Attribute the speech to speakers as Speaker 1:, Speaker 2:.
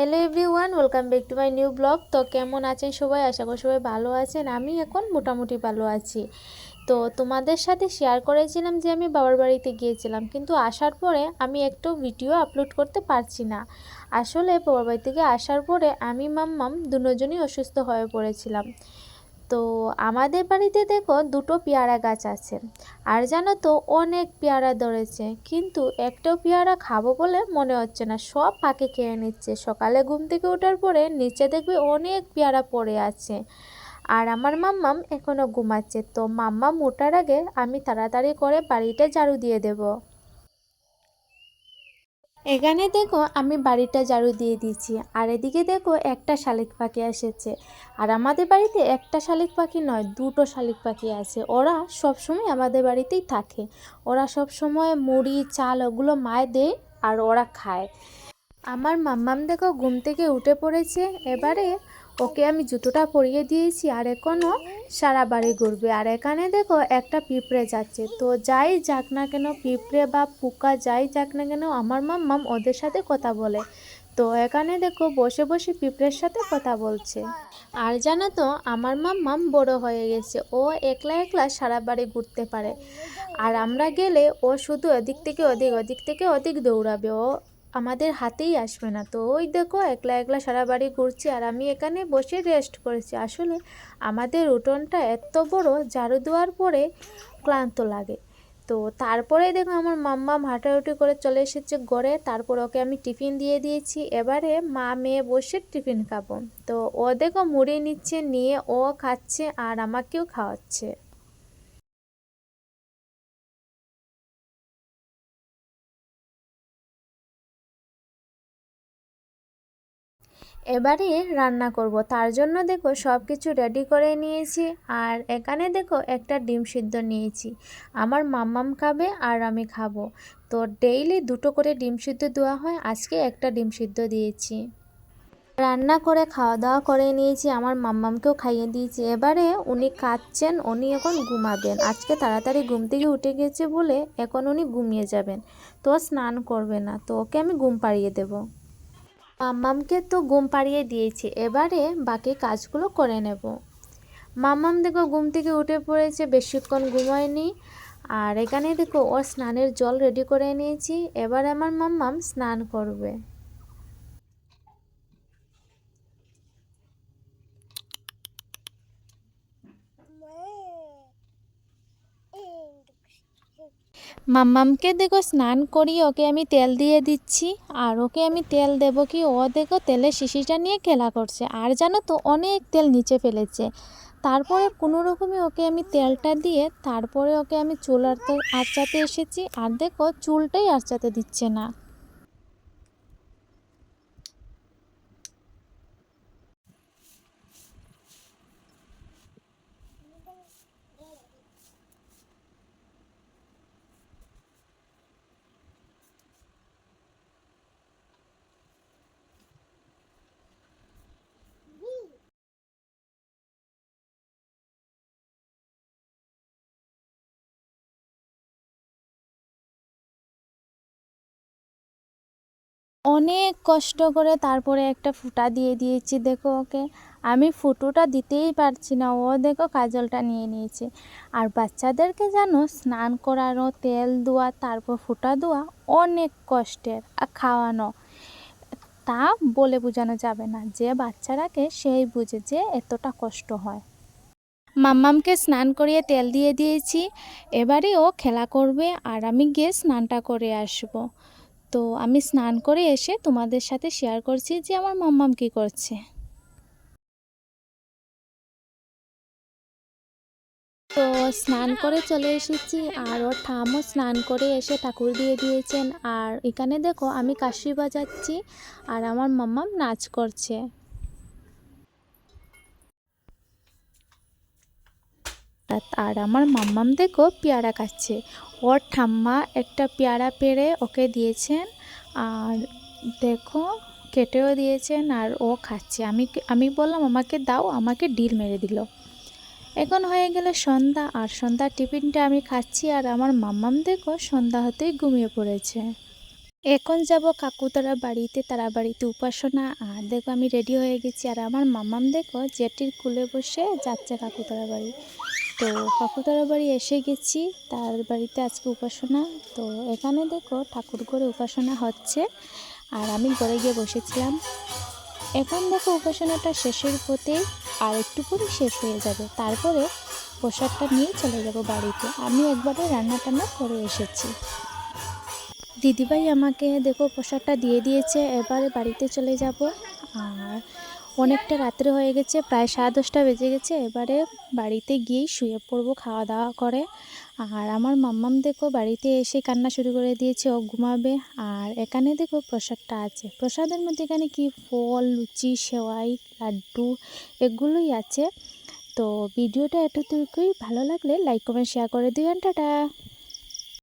Speaker 1: Hello everyone welcome back to my new blog তো কেমন আছেন সবাই? আশা করি সবাই ভালো আছেন। আমি এখন মোটামুটি ভালো আছি। তো তোমাদের সাথে শেয়ার করেছিলাম যে আমি বাবার বাড়িতে গিয়েছিলাম, কিন্তু আসার পরে আমি একটু ভিডিও আপলোড করতে পারছি না। আসলে বাবার বাড়ি থেকে আসার পরে আমি মাম্মাম দুজনই অসুস্থ হয়ে পড়েছিলাম। তো আমাদের বাড়িতে দেখো দুটো পেয়ারা গাছ আছে। আর জানো তো অনেক পেয়ারা ধরেছে, কিন্তু একটাও পেয়ারা খাব বলে মনে হচ্ছে না। সব পাকে খেয়ে নিচ্ছে। সকালে ঘুম থেকে ওঠার পরে নিচে দেখবে অনেক পেয়ারা পড়ে আছে। আর আমার মাম্মাম এখনও ঘুমাচ্ছে। তো মাম্মাম ওঠার আগে আমি তাড়াতাড়ি করে বাড়িটা ঝাড়ু দিয়ে দেবো। এখানে দেখো আমি বাড়িটা ঝাড়ু দিয়ে দিয়েছি। আর এদিকে দেখো একটা শালিক পাখি এসেছে। আর আমাদের বাড়িতে একটা শালিক পাখি নয়, দুটো শালিক পাখি আছে। ওরা সবসময় আমাদের বাড়িতেই থাকে। ওরা সব সময় মুড়ি, চাল ওগুলো মায় দেয় আর ওরা খায়। আমার মাম্মাম দেখো ঘুম থেকে উঠে পড়েছে। এবারে ওকে আমি জুতোটা পরিয়ে দিয়েছি আর এখনও সারা বাড়ি ঘুরবে। আর এখানে দেখো একটা পিঁপড়ে যাচ্ছে। তো যাই যাক না কেন, পিঁপড়ে বা পোকা যাই যাক না কেন, আমার মাম্মাম ওদের সাথে কথা বলে। তো এখানে দেখো বসে বসে পিঁপড়ের সাথে কথা বলছে। আর জানো তো, আমার মাম্মাম বড় হয়ে গেছে। ও একলা একলা সারা বাড়ি ঘুরতে পারে। আর আমরা গেলে ও শুধু এদিক থেকে ওদিক ওদিক থেকে ওদিক দৌড়াবে। ও আমাদের হাতেই আসবে না। তো ওই দেখো একলা একলা সারা বাড়ি ঘুরছি আর আমি এখানে বসে রেস্ট করেছি। আসলে আমাদের উঠোনটা এত বড়, ঝাড়ু দেওয়ার পরে ক্লান্ত লাগে। তো তারপরে দেখো আমার মাম্মা হাঁটাহুটি করে চলে এসেছে ঘরে। তারপর ওকে আমি টিফিন দিয়ে দিয়েছি। এবারে মা মেয়ে বসে টিফিন খাব। তো ও দেখো মুড়ি নিচ্ছে, নিয়ে ও খাচ্ছে আর আমাকেও খাওয়াচ্ছে। এবারে রান্না করব। তার জন্য দেখো সব কিছু রেডি করে নিয়েছি। আর এখানে দেখো একটা ডিম সিদ্ধ নিয়েছি। আমার মাম্মাম খাবে আর আমি খাব। তো ডেইলি দুটো করে ডিম সিদ্ধ দেওয়া হয়। আজকে একটা ডিম সিদ্ধ দিয়েছি। রান্না করে খাওয়া দাওয়া করে নিয়েছি। আমার মাম্মামকেও খাইয়ে দিয়েছি। এবারে উনি খাচ্ছেন উনি এখন ঘুমাবেন। আজকে তাড়াতাড়ি ঘুম থেকে উঠে গেছে বলে এখন উনি ঘুমিয়ে যাবেন। তো স্নান করবে না। তো ওকে আমি ঘুম পাড়িয়ে দেবো। মাম্মামকে তো ঘুম পাড়িয়ে দিয়েছি, এবারে বাকি কাজগুলো করে নেব। মাম্মাম দেখো ঘুম থেকে উঠে পড়েছে, বেশিক্ষণ ঘুমায়নি। আর এখানে দেখো ও স্নানের জল রেডি করে নিয়েছি, এবার আমার মাম্মাম স্নান করবে। মাম্মামকে দেখো, স্নান করি ওকে আমি তেল দিয়ে দিচ্ছি। আর ওকে আমি তেল দেব কি, ও দেখো তেলে শিশিটা নিয়ে খেলা করছে। আর জানো তো, অনেক তেল নিচে ফেলেছে। তারপরে কোনো রকমে ওকে আমি তেলটা দিয়ে, তারপরে ওকে আমি চুল আঁচাতে এসেছি। আর দেখো, চুলটাই আচাতে দিচ্ছে না। অনেক কষ্ট করে তারপরে একটা ফুটা দিয়ে দিয়েছি, দেখো ওকে। আমি ফুটোটা দিতেই পারছি না, ও দেখো কাজলটা নিয়ে নিয়েছে। আর বাচ্চাদেরকে জানো, স্নান করানো, তেল দেওয়া তারপর ফুটা দেওয়া অনেক কষ্টের, আর খাওয়ানো। তা বলে বোঝানো যাবে না, যে বাচ্চারাকে সেই বুঝে যে এতটা কষ্ট হয়। মাম্মামকে স্নান করিয়ে তেল দিয়ে দিয়েছি, এবারে ও খেলা করবে আর আমি গিয়ে স্নানটা করে আসব। তো আমি স্নান করে এসে তোমাদের সাথে শেয়ার করছি যে আমার মাম্মাম কি করছে। তো স্নান করে চলে এসেছি আর ওর ঠামও স্নান করে এসে ঠাকুর দিয়ে দিয়েছেন। আর এখানে দেখো আমি কাশি বাজাচ্ছি আর আমার মাম্মাম নাচ করছে। আর আমার মাম্মাম দেখো পেয়ারা খাচ্ছে। ওর ঠাম্মা একটা পেয়ারা পেড়ে ওকে দিয়েছেন আর দেখো কেটেও দিয়েছেন আর ও খাচ্ছে। আমি আমি বললাম, আমাকে দাও, আমাকে ডিল মেরে দিল। এখন হয়ে গেল সন্ধ্যা আর সন্ধ্যার টিফিনটা আমি খাচ্ছি আর আমার মাম্মাম দেখো সন্ধ্যা হতেই ঘুমিয়ে পড়েছে। এখন যাব কাকুতারা বাড়িতে, তারা বাড়িতে উপাসনা। আর দেখো আমি রেডি হয়ে গেছি আর আমার মাম্মাম দেখো জেটির কুলে বসে যাচ্ছে কাকুতারা বাড়ি। তো কাকুতারা বাড়ি এসে গেছি। তার বাড়িতে আজকে উপাসনা। তো এখানে দেখো ঠাকুর ঘরে উপাসনা হচ্ছে। আর আমি ঘরে গিয়ে বসেছিলাম। এখন দেখো উপাসনাটা শেষের পথে আর একটু পরে শেষ হয়ে যাবে। তারপরে প্রসাদটা নিয়ে চলে যাব বাড়িতে। আমি একবারে রান্না টান্না করে এসেছি। দিদিভাই আমাকে দেখো প্রসাদটা দিয়ে দিয়েছে। এবারে বাড়িতে চলে যাব। আর অনেকটা রাত্রে হয়ে গেছে, প্রায় সাড়ে দশটা বেজে গেছে। এবারে বাড়িতে গিয়েই শুয়ে পড়ব, খাওয়া দাওয়া করে। আর আমার মাম্মাম দেখো বাড়িতে এসে কান্না শুরু করে দিয়েছে, ও ঘুমাবে। আর এখানে দেখো প্রসাদটা আছে। প্রসাদের মধ্যে এখানে কি ফল, লুচি, সেওয়াই, লাড্ডু এগুলোই আছে। তো ভিডিওটা এতটুকুই। ভালো লাগলে লাইক কমেন্ট শেয়ার করে দিবেন। টাটা!